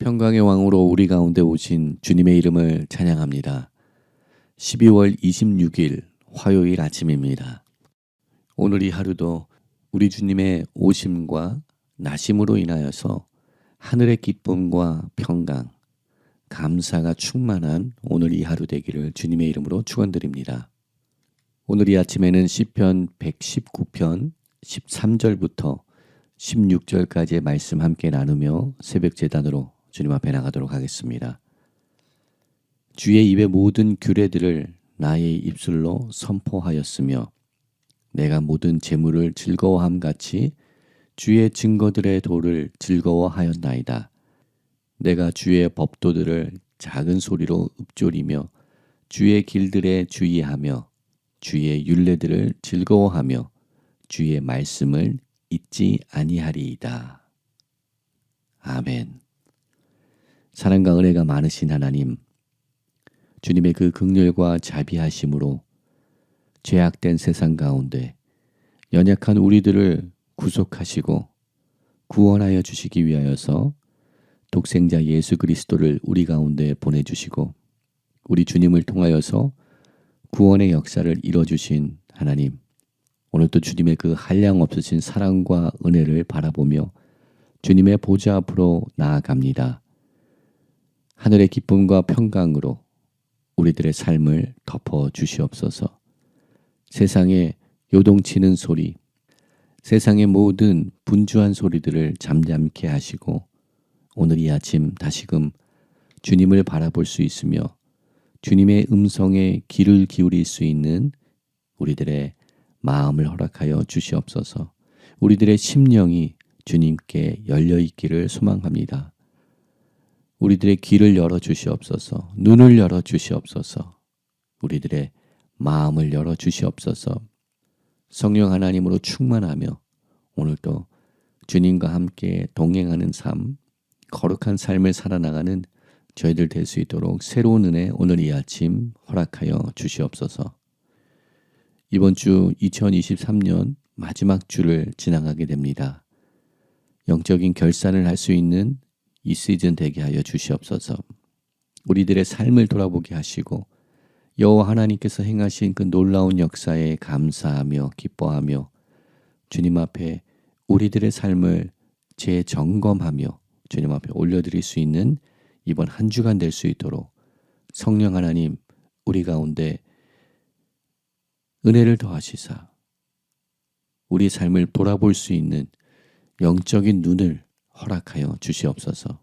평강의 왕으로 우리 가운데 오신 주님의 이름을 찬양합니다. 12월 26일 화요일 아침입니다. 오늘 이 하루도 우리 주님의 오심과 나심으로 인하여서 하늘의 기쁨과 평강, 감사가 충만한 오늘 이 하루 되기를 주님의 이름으로 축원드립니다. 오늘 이 아침에는 시편 119편 13절부터 16절까지의 말씀 함께 나누며 새벽 재단으로 주님 앞에 나가도록 하겠습니다. 주의 입의 모든 규례들을 나의 입술로 선포하였으며 내가 모든 재물을 즐거워함 같이 주의 증거들의 도를 즐거워하였나이다. 내가 주의 법도들을 작은 소리로 읊조리며 주의 길들에 주의하며 주의 윤례들을 즐거워하며 주의 말씀을 잊지 아니하리이다. 아멘. 사랑과 은혜가 많으신 하나님, 주님의 그 극렬과 자비하심으로 죄악된 세상 가운데 연약한 우리들을 구속하시고 구원하여 주시기 위하여서 독생자 예수 그리스도를 우리 가운데 보내주시고 우리 주님을 통하여서 구원의 역사를 이뤄주신 하나님, 오늘도 주님의 그 한량 없으신 사랑과 은혜를 바라보며 주님의 보좌 앞으로 나아갑니다. 하늘의 기쁨과 평강으로 우리들의 삶을 덮어 주시옵소서. 세상에 요동치는 소리, 세상의 모든 분주한 소리들을 잠잠케 하시고 오늘 이 아침 다시금 주님을 바라볼 수 있으며 주님의 음성에 귀를 기울일 수 있는 우리들의 마음을 허락하여 주시옵소서. 우리들의 심령이 주님께 열려 있기를 소망합니다. 우리들의 귀를 열어 주시옵소서. 눈을 열어 주시옵소서. 우리들의 마음을 열어 주시옵소서. 성령 하나님으로 충만하며 오늘도 주님과 함께 동행하는 삶, 거룩한 삶을 살아나가는 저희들 될 수 있도록 새로운 은혜 오늘 이 아침 허락하여 주시옵소서. 이번 주 2023년 마지막 주를 지나가게 됩니다. 영적인 결산을 할 수 있는 이 시즌 되게 하여 주시옵소서. 우리들의 삶을 돌아보게 하시고 여호와 하나님께서 행하신 그 놀라운 역사에 감사하며 기뻐하며 주님 앞에 우리들의 삶을 재점검하며 주님 앞에 올려드릴 수 있는 이번 한 주간 될 수 있도록 성령 하나님 우리 가운데 은혜를 더하시사 우리 삶을 돌아볼 수 있는 영적인 눈을 허락하여 주시옵소서.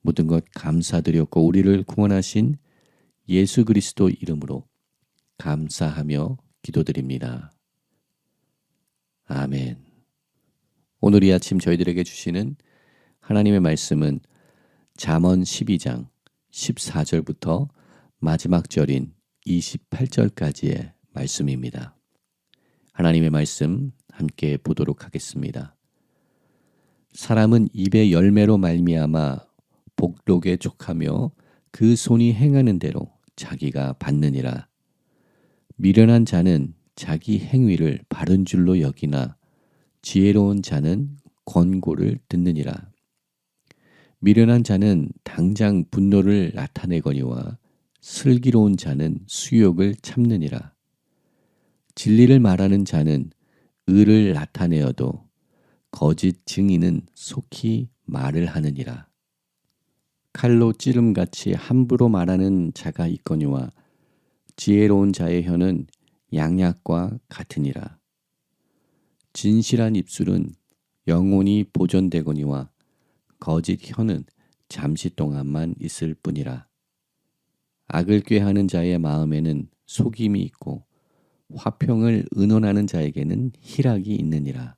모든 것 감사드렸고 우리를 구원하신 예수 그리스도 이름으로 감사하며 기도드립니다. 아멘. 오늘 이 아침 저희들에게 주시는 하나님의 말씀은 잠언 12장 14절부터 마지막 절인 28절까지의 말씀입니다. 하나님의 말씀 함께 보도록 하겠습니다. 사람은 입의 열매로 말미암아 복록에 족하며 그 손이 행하는 대로 자기가 받느니라. 미련한 자는 자기 행위를 바른 줄로 여기나 지혜로운 자는 권고를 듣느니라. 미련한 자는 당장 분노를 나타내거니와 슬기로운 자는 수욕을 참느니라. 진리를 말하는 자는 의를 나타내어도 거짓 증인은 속히 말을 하느니라. 칼로 찌름같이 함부로 말하는 자가 있거니와 지혜로운 자의 혀는 양약과 같으니라. 진실한 입술은 영원히 보존되거니와 거짓 혀는 잠시 동안만 있을 뿐이라. 악을 꾀하는 자의 마음에는 속임이 있고 화평을 의논하는 자에게는 희락이 있느니라.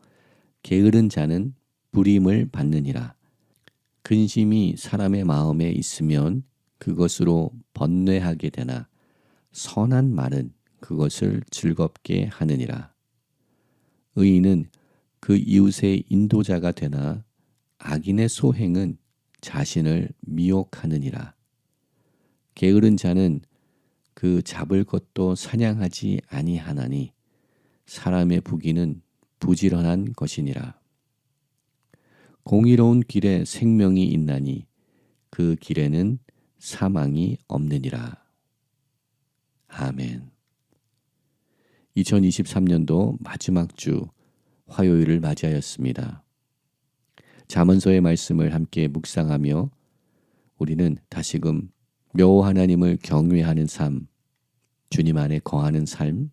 게으른 자는 불임을 받느니라. 근심이 사람의 마음에 있으면 그것으로 번뇌하게 되나 선한 말은 그것을 즐겁게 하느니라. 의인은 그 이웃의 인도자가 되나 악인의 소행은 자신을 미혹하느니라. 게으른 자는 그 잡을 것도 사냥하지 아니하나니 사람의 부기는 부지런한 것이니라. 공의로운 길에 생명이 있나니 그 길에는 사망이 없느니라. 아멘. 2023년도 마지막 주 화요일을 맞이하였습니다. 자문서의 말씀을 함께 묵상하며 우리는 다시금 묘 하나님을 경외하는 삶, 주님 안에 거하는 삶,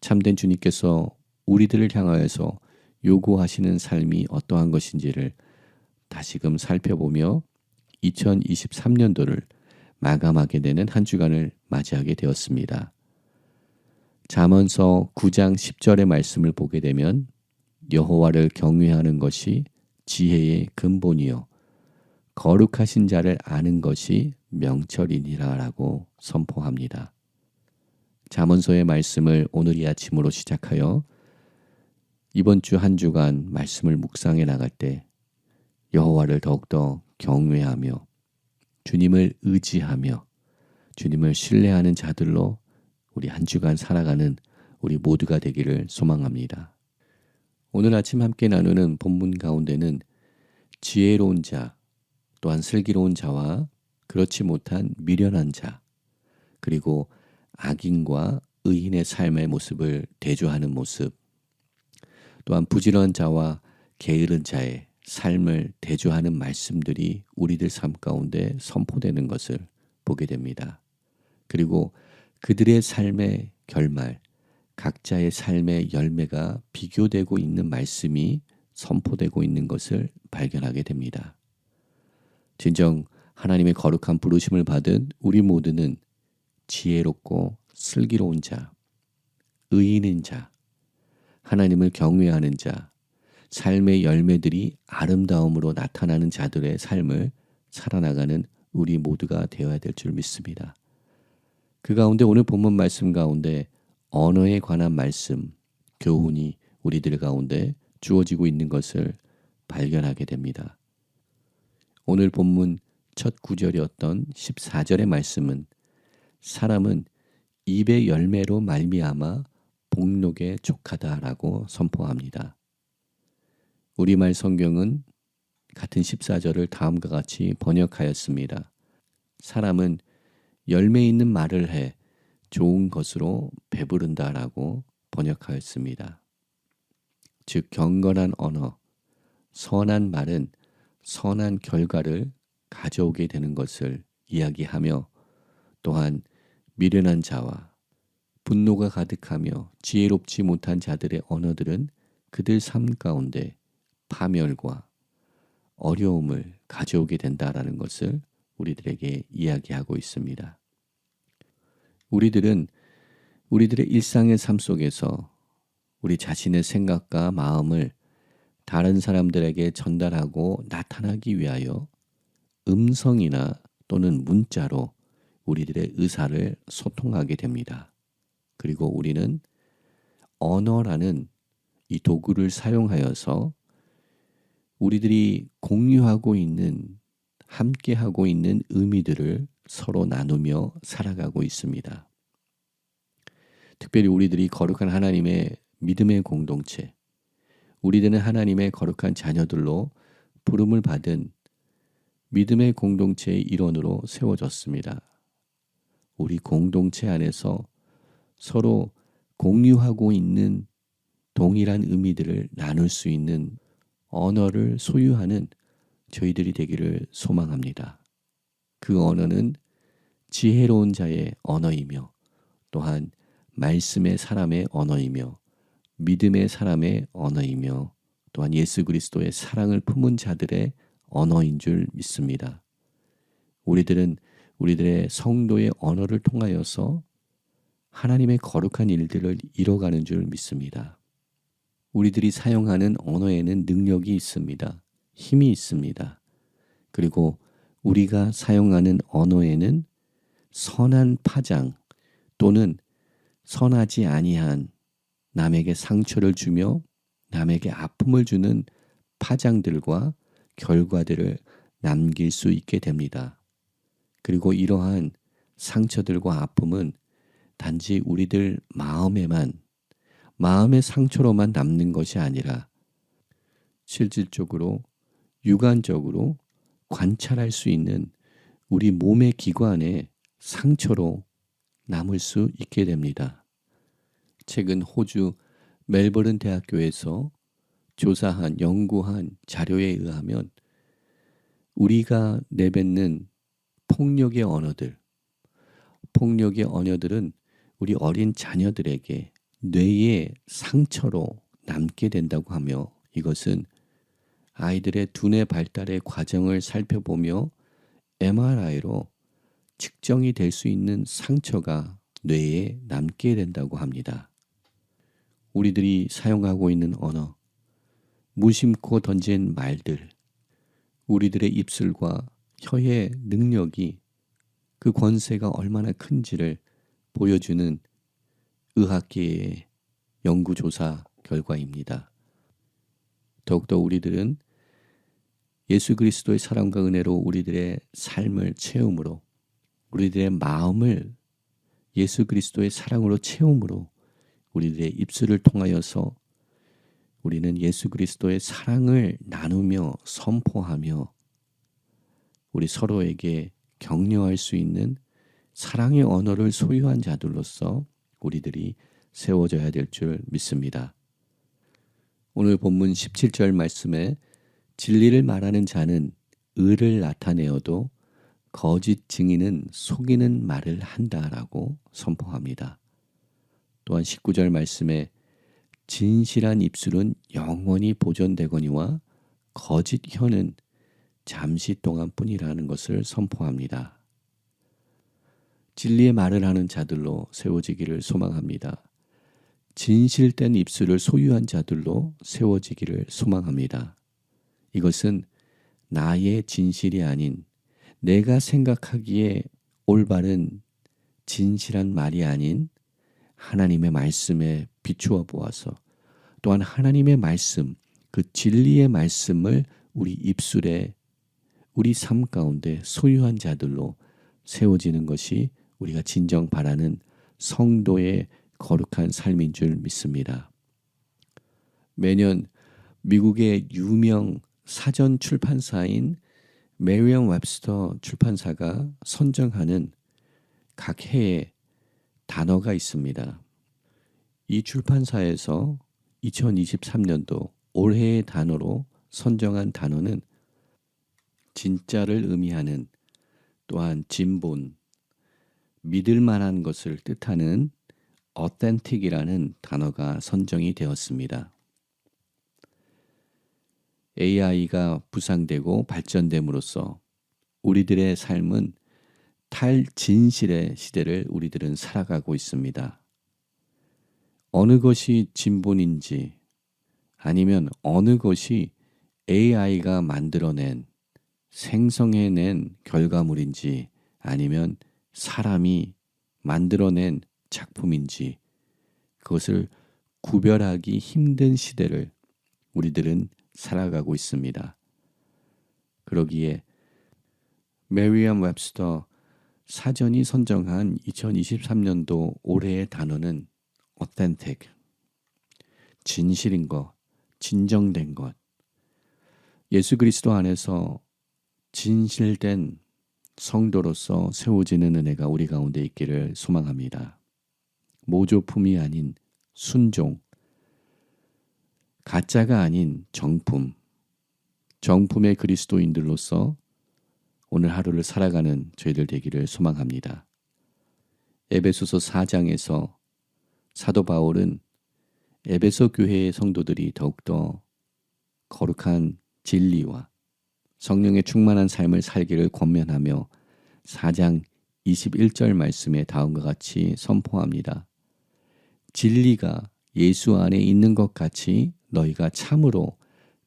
참된 주님께서 우리들을 향하여서 요구하시는 삶이 어떠한 것인지를 다시금 살펴보며 2023년도를 마감하게 되는 한 주간을 맞이하게 되었습니다. 잠언서 9장 10절의 말씀을 보게 되면 여호와를 경외하는 것이 지혜의 근본이요 거룩하신 자를 아는 것이 명철이니라라고 선포합니다. 잠언서의 말씀을 오늘 이 아침으로 시작하여 이번 주 한 주간 말씀을 묵상해 나갈 때 여호와를 더욱더 경외하며 주님을 의지하며 주님을 신뢰하는 자들로 우리 한 주간 살아가는 우리 모두가 되기를 소망합니다. 오늘 아침 함께 나누는 본문 가운데는 지혜로운 자, 또한 슬기로운 자와 그렇지 못한 미련한 자, 그리고 악인과 의인의 삶의 모습을 대조하는 모습, 또한 부지런한 자와 게으른 자의 삶을 대조하는 말씀들이 우리들 삶 가운데 선포되는 것을 보게 됩니다. 그리고 그들의 삶의 결말, 각자의 삶의 열매가 비교되고 있는 말씀이 선포되고 있는 것을 발견하게 됩니다. 진정 하나님의 거룩한 부르심을 받은 우리 모두는 지혜롭고 슬기로운 자, 의인인 자, 하나님을 경외하는 자, 삶의 열매들이 아름다움으로 나타나는 자들의 삶을 살아나가는 우리 모두가 되어야 될 줄 믿습니다. 그 가운데 오늘 본문 말씀 가운데 언어에 관한 말씀, 교훈이 우리들 가운데 주어지고 있는 것을 발견하게 됩니다. 오늘 본문 첫 구절이었던 14절의 말씀은 사람은 입의 열매로 말미암아 복록에 족하다라고 선포합니다. 우리말 성경은 같은 14절을 다음과 같이 번역하였습니다. 사람은 열매 있는 말을 해 좋은 것으로 배부른다라고 번역하였습니다. 즉 경건한 언어, 선한 말은 선한 결과를 가져오게 되는 것을 이야기하며 또한 미련한 자와 분노가 가득하며 지혜롭지 못한 자들의 언어들은 그들 삶 가운데 파멸과 어려움을 가져오게 된다라는 것을 우리들에게 이야기하고 있습니다. 우리들은 우리들의 일상의 삶 속에서 우리 자신의 생각과 마음을 다른 사람들에게 전달하고 나타나기 위하여 음성이나 또는 문자로 우리들의 의사를 소통하게 됩니다. 그리고 우리는 언어라는 이 도구를 사용하여서 우리들이 공유하고 있는 함께 하고 있는 의미들을 서로 나누며 살아가고 있습니다. 특별히 우리들이 거룩한 하나님의 믿음의 공동체, 우리들은 하나님의 거룩한 자녀들로 부름을 받은 믿음의 공동체의 일원으로 세워졌습니다. 우리 공동체 안에서 서로 공유하고 있는 동일한 의미들을 나눌 수 있는 언어를 소유하는 저희들이 되기를 소망합니다. 그 언어는 지혜로운 자의 언어이며 또한 말씀의 사람의 언어이며 믿음의 사람의 언어이며 또한 예수 그리스도의 사랑을 품은 자들의 언어인 줄 믿습니다. 우리들은 우리들의 성도의 언어를 통하여서 하나님의 거룩한 일들을 이뤄가는 줄 믿습니다. 우리들이 사용하는 언어에는 능력이 있습니다. 힘이 있습니다. 그리고 우리가 사용하는 언어에는 선한 파장 또는 선하지 아니한 남에게 상처를 주며 남에게 아픔을 주는 파장들과 결과들을 남길 수 있게 됩니다. 그리고 이러한 상처들과 아픔은 단지 우리들 마음에만, 마음의 상처로만 남는 것이 아니라 실질적으로, 육안적으로 관찰할 수 있는 우리 몸의 기관에 상처로 남을 수 있게 됩니다. 최근 호주 멜버른 대학교에서 조사한 연구한 자료에 의하면 우리가 내뱉는 폭력의 언어들, 폭력의 언어들은 우리 어린 자녀들에게 뇌의 상처로 남게 된다고 하며 이것은 아이들의 두뇌 발달의 과정을 살펴보며 MRI로 측정이 될 수 있는 상처가 뇌에 남게 된다고 합니다. 우리들이 사용하고 있는 언어, 무심코 던진 말들, 우리들의 입술과 혀의 능력이 그 권세가 얼마나 큰지를 보여주는 의학계의 연구조사 결과입니다. 더욱더 우리들은 예수 그리스도의 사랑과 은혜로 우리들의 삶을 채움으로 우리들의 마음을 예수 그리스도의 사랑으로 채움으로 우리들의 입술을 통하여서 우리는 예수 그리스도의 사랑을 나누며 선포하며 우리 서로에게 격려할 수 있는 사랑의 언어를 소유한 자들로서 우리들이 세워져야 될 줄 믿습니다. 오늘 본문 17절 말씀에 진리를 말하는 자는 의를 나타내어도 거짓 증인은 속이는 말을 한다라고 선포합니다. 또한 19절 말씀에 진실한 입술은 영원히 보존되거니와 거짓 혀는 잠시 동안 뿐이라는 것을 선포합니다. 진리의 말을 하는 자들로 세워지기를 소망합니다. 진실된 입술을 소유한 자들로 세워지기를 소망합니다. 이것은 나의 진실이 아닌 내가 생각하기에 올바른 진실한 말이 아닌 하나님의 말씀에 비추어 보아서 또한 하나님의 말씀, 그 진리의 말씀을 우리 입술에 우리 삶 가운데 소유한 자들로 세워지는 것이 우리가 진정 바라는 성도의 거룩한 삶인 줄 믿습니다. 매년 미국의 유명 사전 출판사인 메리엄 웹스터 출판사가 선정하는 각 해에 단어가 있습니다. 이 출판사에서 2023년도 올해의 단어로 선정한 단어는 진짜를 의미하는 또한 진본, 믿을 만한 것을 뜻하는 authentic이라는 단어가 선정이 되었습니다. AI가 부상되고 발전됨으로써 우리들의 삶은 탈진실의 시대를 우리들은 살아가고 있습니다. 어느 것이 진본인지 아니면 어느 것이 AI가 만들어낸 생성해낸 결과물인지 아니면 사람이 만들어낸 작품인지 그것을 구별하기 힘든 시대를 우리들은 살아가고 있습니다. 그러기에 메리엄 웹스터 사전이 선정한 2023년도 올해의 단어는 authentic, 진실인 것, 진정된 것. 예수 그리스도 안에서 진실된 성도로서 세워지는 은혜가 우리 가운데 있기를 소망합니다. 모조품이 아닌 순종, 가짜가 아닌 정품, 정품의 그리스도인들로서 오늘 하루를 살아가는 저희들 되기를 소망합니다. 에베소서 4장에서 사도 바울은 에베소 교회의 성도들이 더욱더 거룩한 진리와 성령의 충만한 삶을 살기를 권면하며 4장 21절 말씀에 다음과 같이 선포합니다. 진리가 예수 안에 있는 것 같이 너희가 참으로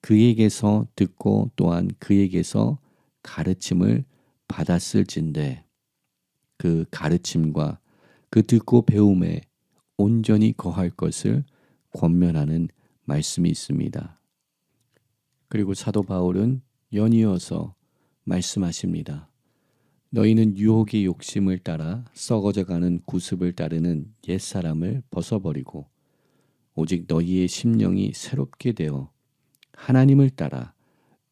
그에게서 듣고 또한 그에게서 가르침을 받았을진데 그 가르침과 그 듣고 배움에 온전히 거할 것을 권면하는 말씀이 있습니다. 그리고 사도 바울은 연이어서 말씀하십니다. 너희는 유혹의 욕심을 따라 썩어져 가는 구습을 따르는 옛사람을 벗어버리고 오직 너희의 심령이 새롭게 되어 하나님을 따라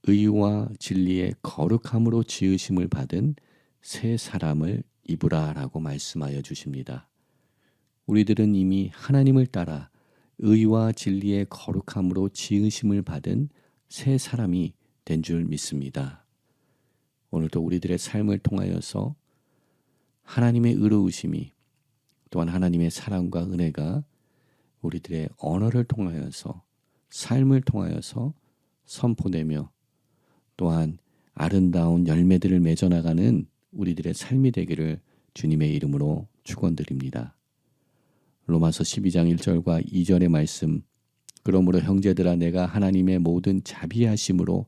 의와 진리의 거룩함으로 지으심을 받은 새 사람을 입으라 라고 말씀하여 주십니다. 우리들은 이미 하나님을 따라 의와 진리의 거룩함으로 지으심을 받은 새 사람이 된 줄 믿습니다. 오늘도 우리들의 삶을 통하여서 하나님의 의로우심이 또한 하나님의 사랑과 은혜가 우리들의 언어를 통하여서 삶을 통하여서 선포되며 또한 아름다운 열매들을 맺어나가는 우리들의 삶이 되기를 주님의 이름으로 축원드립니다. 로마서 12장 1절과 2절의 말씀 그러므로 형제들아 내가 하나님의 모든 자비하심으로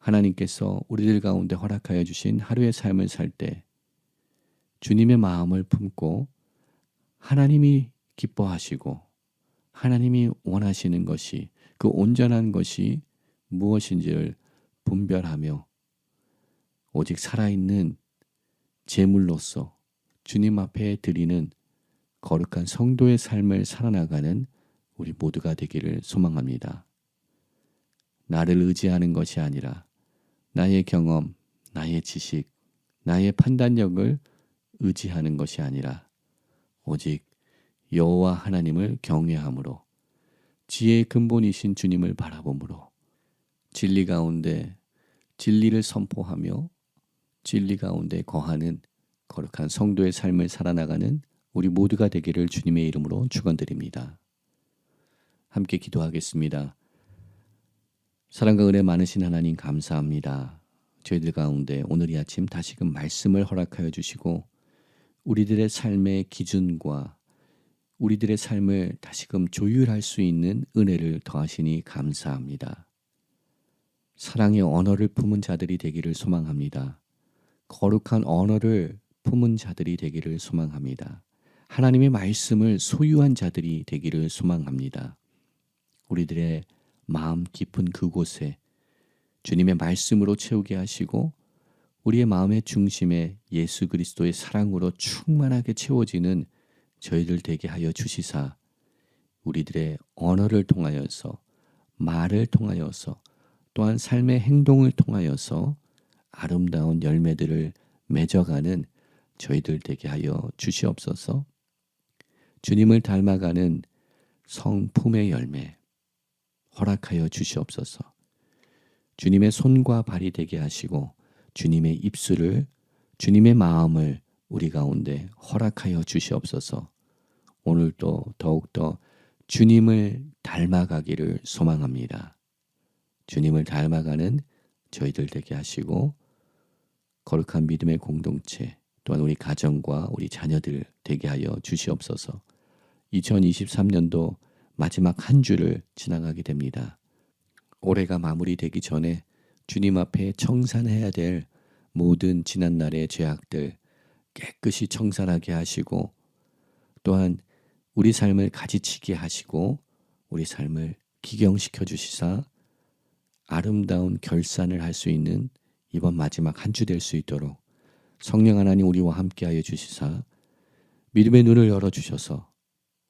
하나님께서 우리들 가운데 허락하여 주신 하루의 삶을 살 때 주님의 마음을 품고 하나님이 기뻐하시고 하나님이 원하시는 것이 그 온전한 것이 무엇인지를 분별하며 오직 살아있는 제물로서 주님 앞에 드리는 거룩한 성도의 삶을 살아나가는 우리 모두가 되기를 소망합니다. 나를 의지하는 것이 아니라 나의 경험, 나의 지식, 나의 판단력을 의지하는 것이 아니라 오직 여호와 하나님을 경외함으로 지혜의 근본이신 주님을 바라봄으로 진리 가운데 진리를 선포하며 진리 가운데 거하는 거룩한 성도의 삶을 살아나가는 우리 모두가 되기를 주님의 이름으로 축원드립니다. 함께 기도하겠습니다. 사랑과 은혜 많으신 하나님 감사합니다. 저희들 가운데 오늘 이 아침 다시금 말씀을 허락하여 주시고 우리들의 삶의 기준과 우리들의 삶을 다시금 조율할 수 있는 은혜를 더하시니 감사합니다. 사랑의 언어를 품은 자들이 되기를 소망합니다. 거룩한 언어를 품은 자들이 되기를 소망합니다. 하나님의 말씀을 소유한 자들이 되기를 소망합니다. 우리들의 마음 깊은 그곳에 주님의 말씀으로 채우게 하시고 우리의 마음의 중심에 예수 그리스도의 사랑으로 충만하게 채워지는 저희들 되게 하여 주시사 우리들의 언어를 통하여서 말을 통하여서 또한 삶의 행동을 통하여서 아름다운 열매들을 맺어가는 저희들 되게 하여 주시옵소서. 주님을 닮아가는 성품의 열매 허락하여 주시옵소서. 주님의 손과 발이 되게 하시고 주님의 입술을 주님의 마음을 우리 가운데 허락하여 주시옵소서. 오늘도 더욱더 주님을 닮아가기를 소망합니다. 주님을 닮아가는 저희들 되게 하시고 거룩한 믿음의 공동체 또한 우리 가정과 우리 자녀들 되게 하여 주시옵소서. 2023년도 마지막 한 주를 지나가게 됩니다. 올해가 마무리되기 전에 주님 앞에 청산해야 될 모든 지난날의 죄악들 깨끗이 청산하게 하시고 또한 우리 삶을 가지치게 하시고 우리 삶을 기경시켜 주시사 아름다운 결산을 할 수 있는 이번 마지막 한 주 될 수 있도록 성령 하나님 우리와 함께하여 주시사 믿음의 눈을 열어 주셔서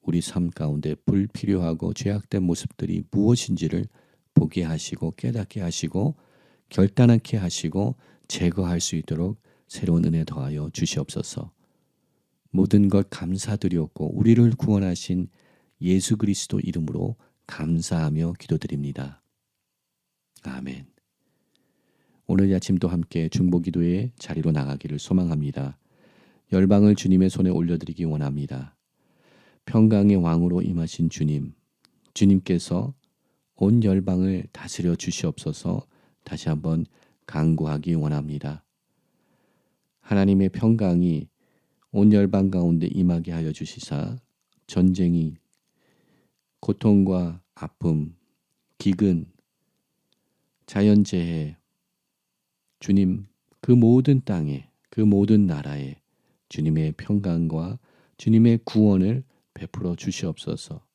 우리 삶 가운데 불필요하고 죄악된 모습들이 무엇인지를 보게 하시고 깨닫게 하시고 결단하게 하시고 제거할 수 있도록 새로운 은혜 더하여 주시옵소서. 모든 것 감사드렸고 우리를 구원하신 예수 그리스도 이름으로 감사하며 기도드립니다. 아멘. 오늘 아침도 함께 중보기도의 자리로 나가기를 소망합니다. 열방을 주님의 손에 올려드리기 원합니다. 평강의 왕으로 임하신 주님, 주님께서 온 열방을 다스려 주시옵소서 다시 한번 강구하기 원합니다. 하나님의 평강이 온 열방 가운데 임하게 하여 주시사 전쟁이 고통과 아픔, 기근, 자연재해, 주님 그 모든 땅에 그 모든 나라에 주님의 평강과 주님의 구원을 베풀어 주시옵소서.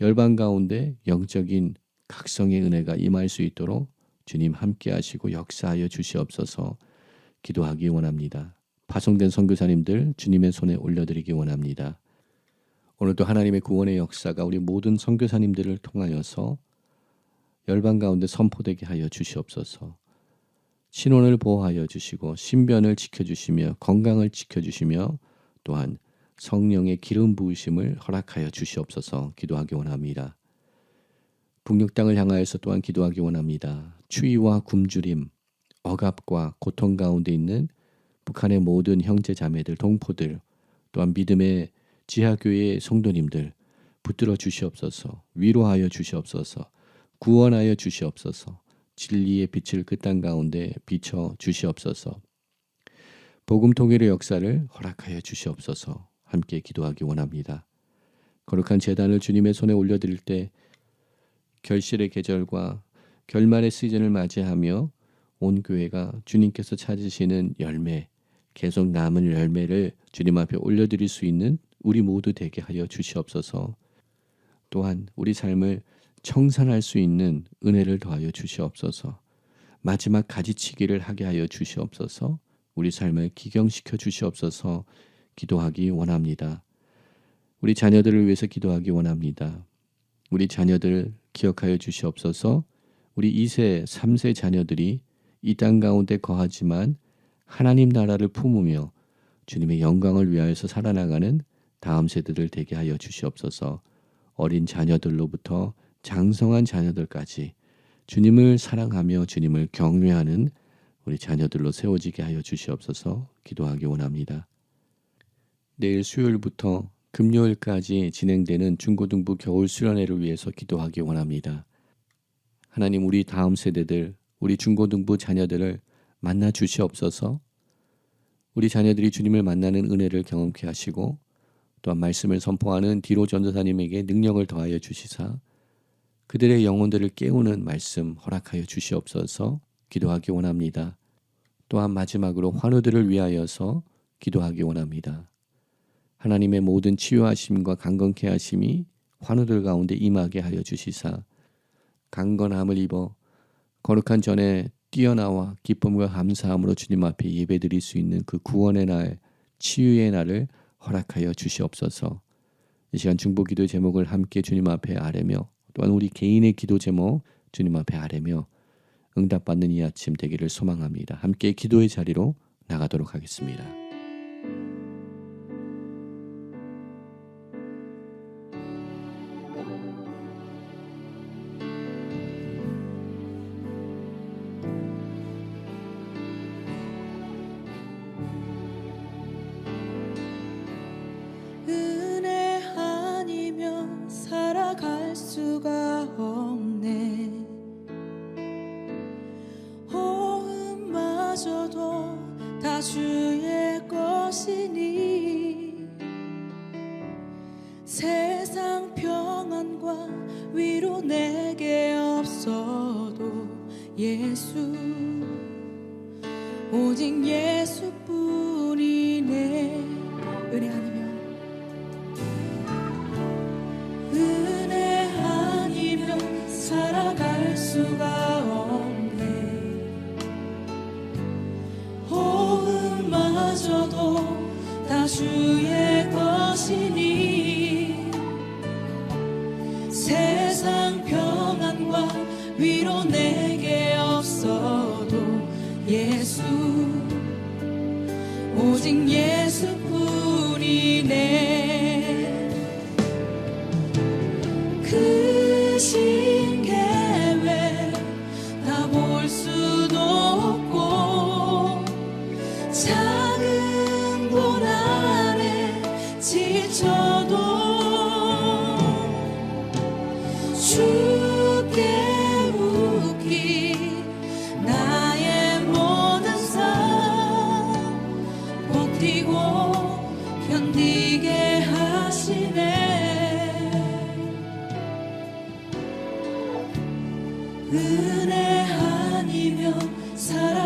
열방 가운데 영적인 각성의 은혜가 임할 수 있도록 주님 함께 하시고 역사하여 주시옵소서 기도하기 원합니다. 파송된 선교사님들 주님의 손에 올려드리기 원합니다. 오늘도 하나님의 구원의 역사가 우리 모든 선교사님들을 통하여서 열방 가운데 선포되게 하여 주시옵소서. 신원을 보호하여 주시고 신변을 지켜주시며 건강을 지켜주시며 또한 성령의 기름 부으심을 허락하여 주시옵소서 기도하기 원합니다. 북녘 땅을 향하여서 또한 기도하기 원합니다. 추위와 굶주림, 억압과 고통 가운데 있는 북한의 모든 형제 자매들, 동포들, 또한 믿음의 지하교회의 성도님들 붙들어 주시옵소서, 위로하여 주시옵소서, 구원하여 주시옵소서, 진리의 빛을 그 땅 가운데 비춰 주시옵소서. 복음 통일의 역사를 허락하여 주시옵소서. 함께 기도하기 원합니다. 거룩한 재단을 주님의 손에 올려드릴 때 결실의 계절과 결말의 시즌을 맞이하며 온 교회가 주님께서 찾으시는 열매, 계속 남은 열매를 주님 앞에 올려드릴 수 있는 우리 모두 되게 하여 주시옵소서. 또한 우리 삶을 청산할 수 있는 은혜를 더하여 주시옵소서. 마지막 가지치기를 하게 하여 주시옵소서. 우리 삶을 기경시켜 주시옵소서. 기도하기 원합니다. 우리 자녀들을 위해서 기도하기 원합니다. 우리 자녀들 기억하여 주시옵소서. 우리 2세, 3세 자녀들이 이 땅 가운데 거하지만 하나님 나라를 품으며 주님의 영광을 위하여서 살아나가는 다음 세대를 되게 하여 주시옵소서. 어린 자녀들로부터 장성한 자녀들까지 주님을 사랑하며 주님을 경외하는 우리 자녀들로 세워지게 하여 주시옵소서 기도하기 원합니다. 내일 수요일부터 금요일까지 진행되는 중고등부 겨울 수련회를 위해서 기도하기 원합니다. 하나님 우리 다음 세대들, 우리 중고등부 자녀들을 만나 주시옵소서. 우리 자녀들이 주님을 만나는 은혜를 경험케 하시고 또한 말씀을 선포하는 디로 전도사님에게 능력을 더하여 주시사 그들의 영혼들을 깨우는 말씀 허락하여 주시옵소서 기도하기 원합니다. 또한 마지막으로 환우들을 위하여서 기도하기 원합니다. 하나님의 모든 치유하심과 강건케 하심이 환우들 가운데 임하게 하여 주시사 강건함을 입어 거룩한 전에 뛰어나와 기쁨과 감사함으로 주님 앞에 예배드릴 수 있는 그 구원의 날, 치유의 날을 허락하여 주시옵소서. 이 시간 중보 기도 제목을 함께 주님 앞에 아뢰며 또한 우리 개인의 기도 제목 주님 앞에 아뢰며 응답받는 이 아침 되기를 소망합니다. 함께 기도의 자리로 나가도록 하겠습니다. 수가 없네. 호흡마저도 다 주의 견디고 견디게 하시네. 은혜 아니면 사랑